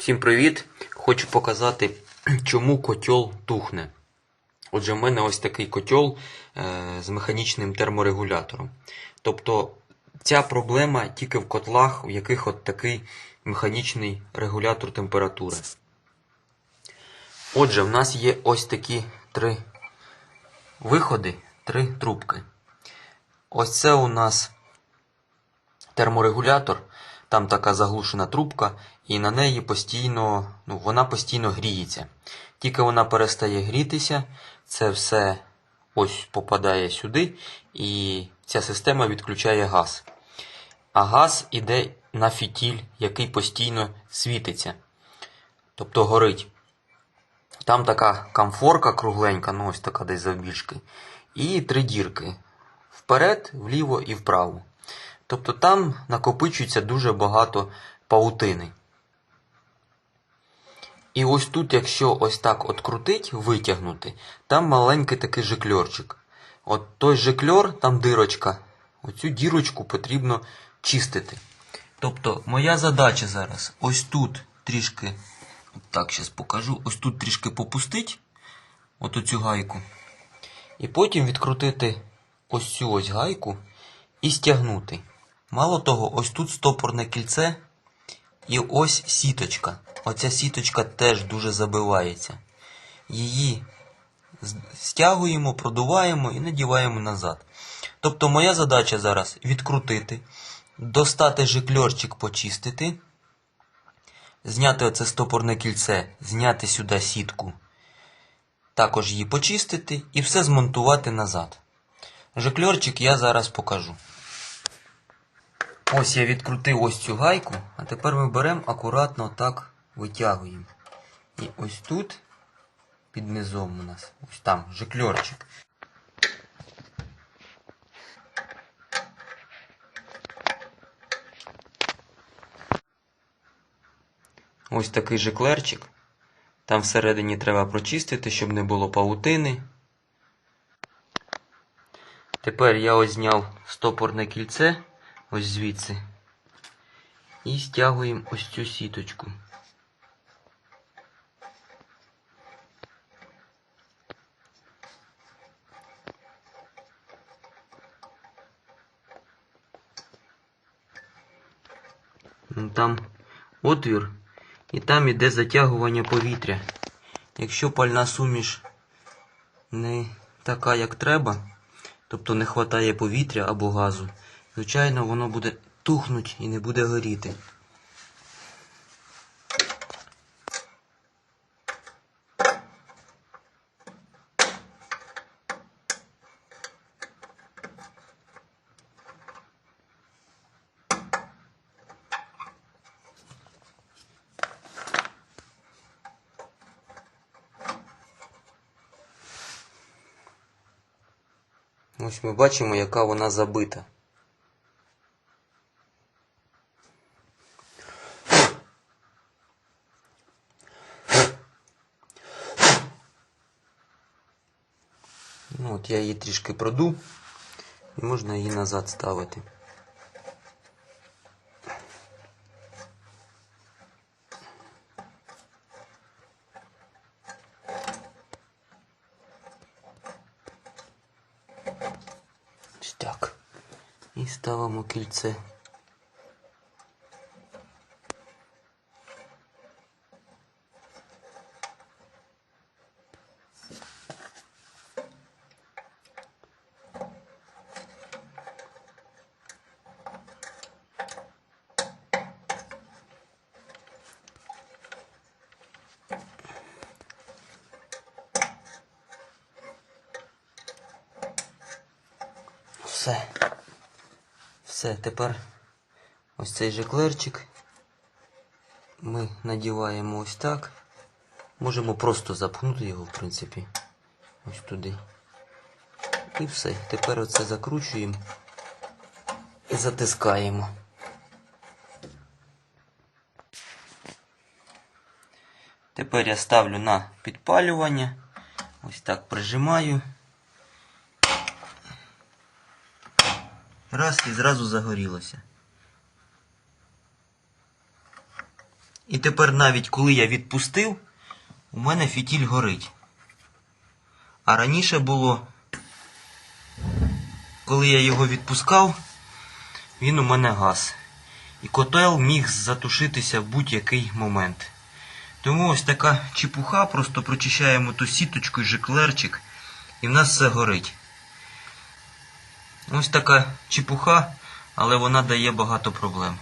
Всім привіт! Хочу показати, чому котел тухне. Отже, в мене ось такий котел е, з механічним терморегулятором. Тобто ця проблема тільки в котлах, у яких от такий механічний регулятор температури. Отже, в нас є ось такі три виходи, три трубки. Ось це у нас терморегулятор, там така заглушена трубка, і на неї постійно, ну, вона постійно гріється. Тільки вона перестає грітися, це все ось попадає сюди, і ця система відключає газ. А газ іде на фітіль, який постійно світиться, тобто горить. Там така камфорка кругленька, ну ось така десь завбільшки, і три дірки вперед, вліво і вправо. Тобто там накопичується дуже багато паутини. І ось тут, якщо ось так от крутить, витягнути, там маленький такий жикльорчик. От той жикльор, там дирочка, оцю дірочку потрібно чистити. Тобто, моя задача зараз ось тут трішки, так зараз покажу, ось тут трішки попустить, от оцю гайку. І потім відкрутити ось цю ось гайку і стягнути. Мало того, ось тут стопорне кільце і ось сіточка. Оця сіточка теж дуже забивається. Її стягуємо, продуваємо і надіваємо назад. Тобто моя задача зараз відкрутити, достати жикльорчик, почистити, зняти оце стопорне кільце, зняти сюди сітку, також її почистити і все змонтувати назад. Жикльорчик я зараз покажу. Ось я відкрутив ось цю гайку, а тепер ми беремо акуратно так витягуємо. І ось тут, під низом у нас, ось там, жикльорчик. Ось такий жиклерчик. Там всередині треба прочистити, щоб не було паутини. Тепер я ось зняв стопорне кільце, ось звідси. І стягуємо ось цю сіточку. Ну, Там отвір, і там іде затягування повітря. Якщо пальна суміш не така, як треба, тобто не вистачає повітря або газу, звичайно, воно буде тухнути і не буде горіти. Ось ми бачимо, яка вона забита. Ну, от я її трішки проду і можна її назад ставити. Ось так. І ставимо кільце. Все. Все, тепер ось цей жиклерчик ми надіваємо ось так. Можемо просто запхнути його, в принципі, ось туди. І все. Тепер оце закручуємо і затискаємо. Тепер я ставлю на підпалювання. Ось так прижимаю. Раз і зразу загорілося. І тепер навіть коли я відпустив, у мене фітіль горить. А раніше було, коли я його відпускав, він у мене гас. І котел міг затушитися в будь-який момент. Тому ось така чепуха, просто прочищаємо ту сіточку, і жиклерчик, і в нас все горить. Ось така чепуха, але вона дає багато проблем.